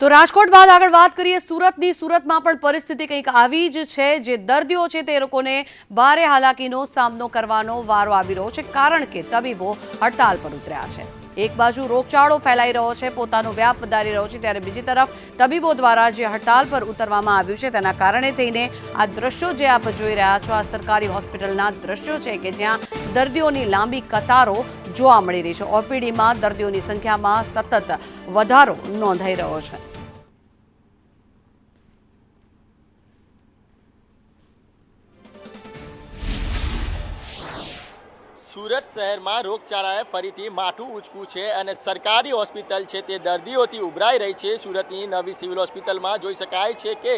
તો રાજકોટ બાદ આગળ વાત કરીએ સુરતની. સુરતમાં પણ પરિસ્થિતિ કંઈક આવી જ છે. જે દર્દીઓ છે તે લોકોને ભારે હાલાકીનો સામનો કરવાનો વારો આવી રહ્યો છે. કારણ કે તબીબો હડતાલ પર ઉતર્યા છે. એક બાજુ રોગચાળો ફેલાઈ રહ્યો છે, પોતાનો વ્યાપ વધારી રહ્યો છે, ત્યારે બીજી તરફ તબીબો દ્વારા જે હડતાલ પર ઉતરવામાં આવ્યું છે, તેના કારણે થઈને આ દ્રશ્યો જે આપ જોઈ રહ્યા છો, આ સરકારી હોસ્પિટલના દ્રશ્યો છે કે જ્યાં દર્દીઓની લાંબી કતારો જોવા મળી રહી છે. ઓપીડીમાં દર્દીઓની સંખ્યામાં સતત વધારો નોંધાઈ રહ્યો છે. સુરત શહેરમાં રોગચાળાએ ફરીથી માથું ઉચકું છે અને સરકારી હોસ્પિટલ છે તે દર્દીઓથી ઉભરાઈ રહી છે. સુરતની નવી સિવિલ હોસ્પિટલમાં જોઈ શકાય છે કે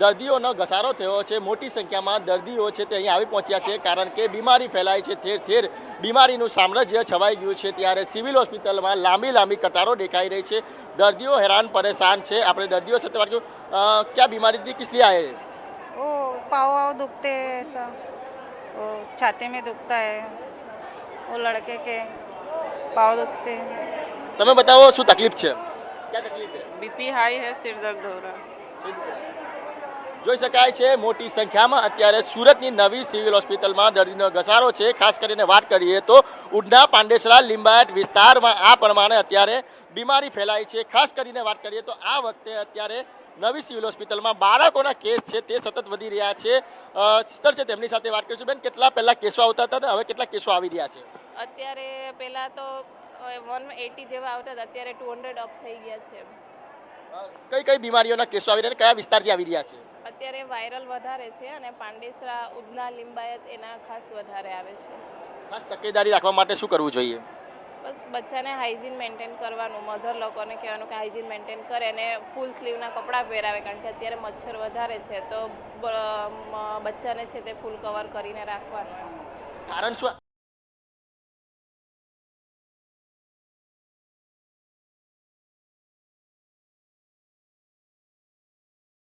દર્દીઓનો ઘસારો થયો છે મોટી સંખ્યામાં દર્દીઓ છે તે અહીં આવી પહોંચ્યા છે કારણ કે બીમારી ફેલાય છે ઠેર ઠેર બીમારીનું સામ્રાજ્ય છવાઈ ગયું છે ત્યારે સિવિલ હોસ્પિટલમાં લાંબી લાંબી કતારો દેખાઈ રહી છે દર્દીઓ હેરાન પરેશાન છે આપણે દર્દીઓ સાથે વાત કરું અ, ક્યાં બીમારી थी किस लिए आए हैं? वो पाव वाव दुखते हैं ऐसा वो छाती में दुखता है वो लड़के के पाव दुखते हैं તમે બતાવો શું તકલીફ છે ક્યાં તકલીફ છે बीपी हाई है सिर दर्द हो रहा है જોઈ શકાય છે મોટી સંખ્યામાં અત્યારે સુરતની નવી સિવિલ હોસ્પિટલમાં દર્દીનો ઘસારો છે. ખાસ કરીને વાત કરીએ તો ઉડના પાંડેસરા લીંબાયત વિસ્તારમાં આ પ્રમાણે અત્યારે બીમારી ફેલાઈ છે. ખાસ કરીને વાત કરીએ તો આ વખતે અત્યારે નવી સિવિલ હોસ્પિટલમાં બાળકોના કેસ છે તે સતત વધી રહ્યા છે. સિસ્ટર છે તેમની સાથે વાત કરીશું. બેન કેટલા પહેલા કેસો આવતા હતા હવે કેટલા કેસો આવી રહ્યા છે? અત્યારે પહેલા તો વન એટી જેવા આવતા હતા. અત્યારે ટુ હંડ્રેડ અપ થઈ ગયા છે કઈ કઈ બીમારીઓના કેસો આવી રહ્યા કયા વિસ્તારથી આવી રહ્યા છે? અત્યારે વાયરલ વધારે છે અને પાંડેસરા ઉધના લિંબાયત એના ખાસ વધારે આવે છે. ખાસ તકેદારી રાખવા માટે શું કરવું જોઈએ? બસ બચ્ચાને હાઇજીન મેન્ટેન કરવાનું મધર લોકોને કહેવાનું કે હાઇજીન મેન્ટેન કરે અને ફૂલ સ્લીવના કપડાં પહેરાવે કારણ કે અત્યારે મચ્છર વધારે છે તો બચ્ચાને છે તે ફૂલ કવર કરીને રાખવાનું. કારણ શું?